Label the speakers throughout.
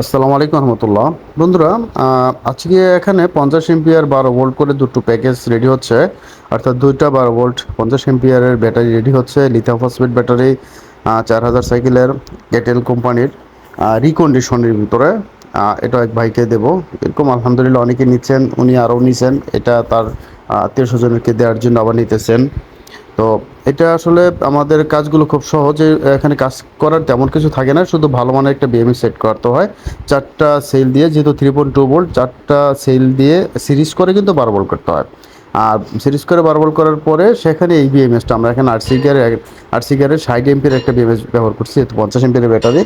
Speaker 1: আসসালামু আলাইকুম রহমতুল্লাহ। বন্ধুরা আজকে এখানে পঞ্চাশ এমপিআর বারো ভোল্ট করে দুটো প্যাকেজ রেডি হচ্ছে। অর্থাৎ দুইটা বারো ভোল্ট, পঞ্চাশ এমপিআরের ব্যাটারি রেডি হচ্ছে। লিথিয়াম ফসফেট ব্যাটারি চার হাজার সাইকেলের এয়ারটেল কোম্পানির রিকন্ডিশনের ভিতরে। এটা এক ভাইকে দেব। এরকম আলহামদুলিল্লাহ অনেকে নিচ্ছেন, উনি আরও নিছেন। এটা তার আত্মীয় স্বজনকে দেওয়ার জন্য আবার নিতেছেন। তো এটা আসলে আমাদের কাজগুলো খুব সহজে এখানে কাজ করার তেমন কিছু থাকে না, শুধু ভালো মানের একটা বিএমএ সেট করতে হয়। চারটা সেল দিয়ে, যেহেতু থ্রি পয়েন্ট টু বোল্ট চারটা সেল দিয়ে সিরিজ করে কিন্তু বারো ভোল্ট করতে হয়। আর সিরিজ করে বারো ভোল্ট করার পরে সেখানে এই বিএমএসটা আমরা এখানে আরসি গিয়ারের আরসি গিয়ারের ষাট এমপির একটা বিএমএস ব্যবহার করছি, যেহেতু পঞ্চাশ এমপির ব্যাটারি।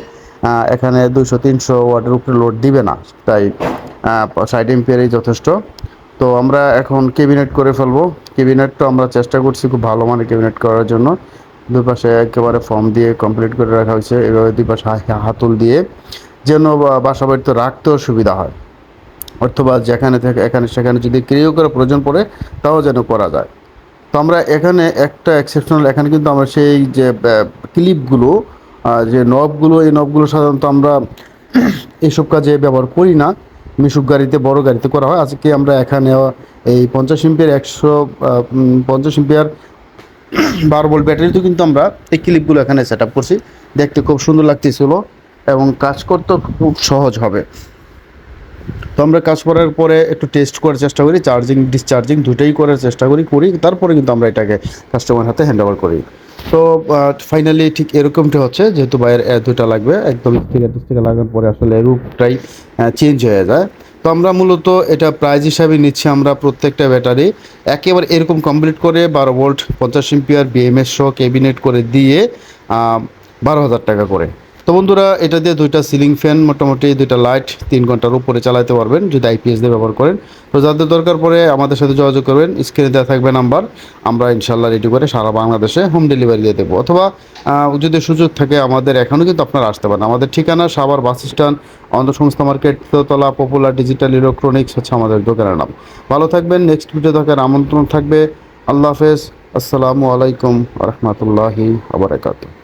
Speaker 1: এখানে দুশো তিনশো ওয়াটের উপরে লোড দিবে না, তাই ষাট এমপিয়ারই যথেষ্ট। তো আমরা এখন ক্যাবিনেট করে ফেলব। ক্যাবিনেটটা আমরা চেষ্টা করছি খুব ভালো মানের ক্যাবিনেট করার জন্য। দুই পাশে একেবারে ফর্ম দিয়ে কমপ্লিট করে রাখা হয়েছে। এভাবে দুই পাশে হাতুল দিয়ে যেন বাসা বাড়িতে রাখতেও সুবিধা হয়। অথবা যেখানে থেকে, এখানে সেখানে যদি ক্রিয় করার প্রয়োজন পড়ে, তাও যেন করা যায়। তো আমরা এখানে একটা এক্সেপশনাল এখানে কিন্তু আমরা সেই যে ক্লিপগুলো যে নবগুলো এই নবগুলো সাধারণত আমরা এইসব কাজে ব্যবহার করি না। মিশুক গাড়িতে, বড় গাড়িতে করা হয়। আজকে আমরা এখানে এই পঞ্চাশ ইম্পিয়ার একশো পঞ্চাশ ইম্পিয়ার বারো ভোল্ট ব্যাটারিতে কিন্তু আমরা এই ক্লিপগুলো এখানে সেট আপ করছি। দেখতে খুব সুন্দর লাগতেছিল এবং কাজ করতে খুব সহজ হবে। তো আমরা কাজ করার পরে একটু টেস্ট করার চেষ্টা করি চার্জিং ডিসচার্জিং দুটোই করার চেষ্টা করি করি, তারপরে কিন্তু আমরা এটাকে কাস্টমার হাতে হ্যান্ড ওভার করি। তো ফাইনালি ঠিক এরকমটা হচ্ছে, যেহেতু বাইরের দুটা লাগবে, একদম স্টিকার স্টিকার লাগানোর পরে আসলে রূপটাই চেঞ্জ হয়ে যায়। তো আমরা মূলত এটা প্রাইজ হিসাবে নিচ্ছি আমরা প্রত্যেকটা ব্যাটারি একেবারে এরকম কমপ্লিট করে বারো ভোল্ট পঞ্চাশ এমপিয়ার বিএমএস সহ ক্যাবিনেট করে দিয়ে বারো হাজার টাকা করে। তো বন্ধুরা, এটা দিয়ে দুইটা সিলিং ফ্যান মোটামুটি দুইটা লাইট তিন ঘণ্টার উপরে চালাতে পারবেন, যদি আইপিএস দিয়ে ব্যবহার করেন। তো যাদের দরকার পড়ে আমাদের সাথে যোগাযোগ করবেন স্ক্রিনে দেওয়া থাকবে নাম্বার আমরা ইনশাল্লাহ রেডি করে সারা বাংলাদেশে হোম ডেলিভারি দিয়ে দেবো। অথবা যদি সুযোগ থাকে, আমাদের এখনও কিন্তু আপনারা আসতে পারেন। আমাদের ঠিকানা সাভার বাস স্ট্যান্ড অন্ধ্র সংস্থা মার্কেট তলা পপুলার ডিজিটাল ইলেকট্রনিক্স হচ্ছে আমাদের দোকানের নাম। ভালো থাকবেন নেক্সট ভিডিও দেখার আমন্ত্রণ থাকবে। আল্লাহ হাফেজ, আসসালামু আলাইকুম রহমতুল্লাহি আবরাকাতুহ